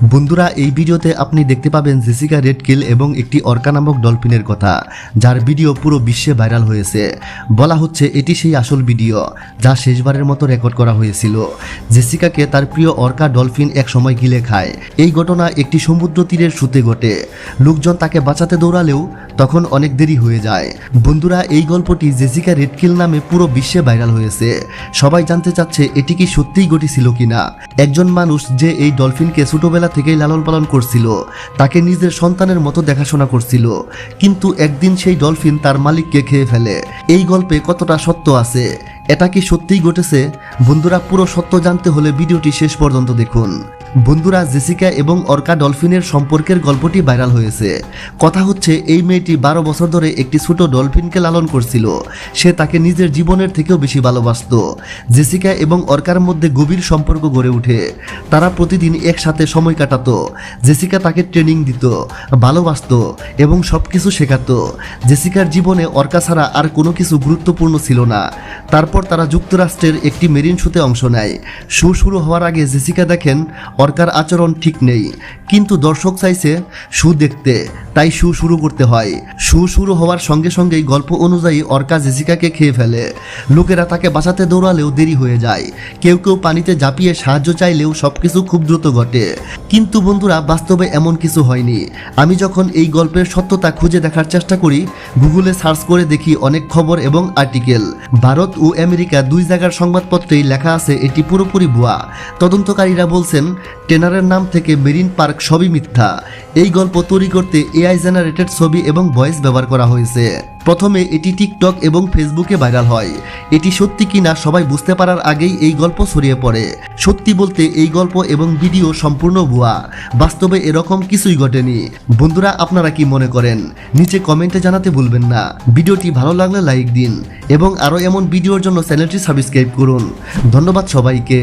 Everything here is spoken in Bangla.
বন্ধুরা, এই ভিডিওতে আপনি দেখতে পাবেন জেসিকা রেডকিল এবং একটি অর্কা নামক ডলফিনের কথা, যার ভিডিও পুরো বিশ্বে ভাইরাল হয়েছে। বলা হচ্ছে, এটি সেই আসল ভিডিও, যা শেষবারের মতো রেকর্ড করা হয়েছিল। জেসিকাকে তার প্রিয় অর্কা ডলফিন এক সময় গিলে খায়। এই ঘটনা একটি সমুদ্র তীরের সুতে ঘটে। লোকজন তাকে বাঁচাতে দৌড়ালেও তখন অনেক দেরি হয়ে যায়। বন্ধুরা, এই গল্পটি জেসিকা রেডকিল নামে পুরো বিশ্বে ভাইরাল হয়েছে। সবাই জানতে চাচ্ছে এটি কি সত্যিই ঘটেছিল কিনা। একজন মানুষ যে এই ডলফিনকে ছোটবেলা থেকেই লালন পালন করছিল, তাকে নিজের সন্তানের মতো দেখাশোনা করছিল। কিন্তু একদিন সেই ডলফিন তার মালিককে খেয়ে ফেলে। এই গল্পে কতটা সত্য আছে? এটা কি সত্যিই ঘটেছে? বন্ধুরা, পুরো সত্য জানতে হলে ভিডিওটি শেষ পর্যন্ত দেখুন। বন্ধুরা জেসিকা এবং অর্কা ডলফিনের সম্পর্কের গল্পটি ভাইরাল হয়েছে। কথা হচ্ছে, এই মেয়েটি বারো বছর ধরে একটি ছোট ডলফিনকে লালন করছিল। সে তাকে নিজের জীবনের থেকেও বেশি ভালোবাসত। জেসিকা এবং অর্কার মধ্যে গভীর সম্পর্ক গড়ে ওঠে। তারা প্রতিদিন একসাথে সময় কাটাত। জেসিকা তাকে ট্রেনিং দিত, ভালোবাসতো এবং সব কিছু শেখাতো। জেসিকার জীবনে অর্কা ছাড়া আর কোনো কিছু গুরুত্বপূর্ণ ছিল না। তারপর তারা যুক্তরাষ্ট্রের একটি মেরিন শুতে অংশ নেয়। শো শুরু হওয়ার আগে জেসিকা দেখেন অর্কার আচরণ ঠিক নেই। কিন্তু দর্শক চাইছে শু দেখতে। তাই শু শুরু করতে হয়। শু শুরু হওয়ার সঙ্গে সঙ্গেই গল্প অনুযায়ী অর্কা জেসিকাকে খেয়ে ফেলে। লোকেরা তাকে বাঁচাতে দৌড়ালেও দেরি হয়ে যায়। কেউ কেউ পানিতে ঝাঁপিয়ে সাহায্য চাইলেও সবকিছু খুব দ্রুত ঘটে। কিন্তু বন্ধুরা, বাস্তবে এমন কিছু হয়নি। আমি যখন এই গল্পের সত্যতা খুঁজে দেখার চেষ্টা করি, গুগলে সার্চ করে দেখি অনেক খবর এবং আর্টিকেল। ভারত ও আমেরিকা দুই জায়গার সংবাদপত্রেই লেখা আছে এটি পুরোপুরি ভুয়া। তদন্তকারীরা বলছেন, টেনারের নাম থেকে মেরিন পার্ক সবই মিথ্যা। এই গল্প তৈরি করতে এআই জেনারেটেড ছবি এবং ভয়েস ব্যবহার করা হয়েছে। প্রথমে এটি টিকটক এবং ফেসবুকে ভাইরাল হয়। এটি সত্যি কিনা সবাই বুঝতে পারার আগেই এই গল্প ছড়িয়ে পড়ে। সত্যি বলতে এই গল্প এবং ভিডিও সম্পূর্ণ ভুয়া। বাস্তবে এরকম কিছুই ঘটেনি। বন্ধুরা, আপনারা কি মনে করেন? নিচে কমেন্টে জানাতে ভুলবেন না। ভিডিওটি ভালো লাগলে লাইক দিন এবং আরও এমন ভিডিওর জন্য চ্যানেলটি সাবস্ক্রাইব করুন। ধন্যবাদ সবাইকে।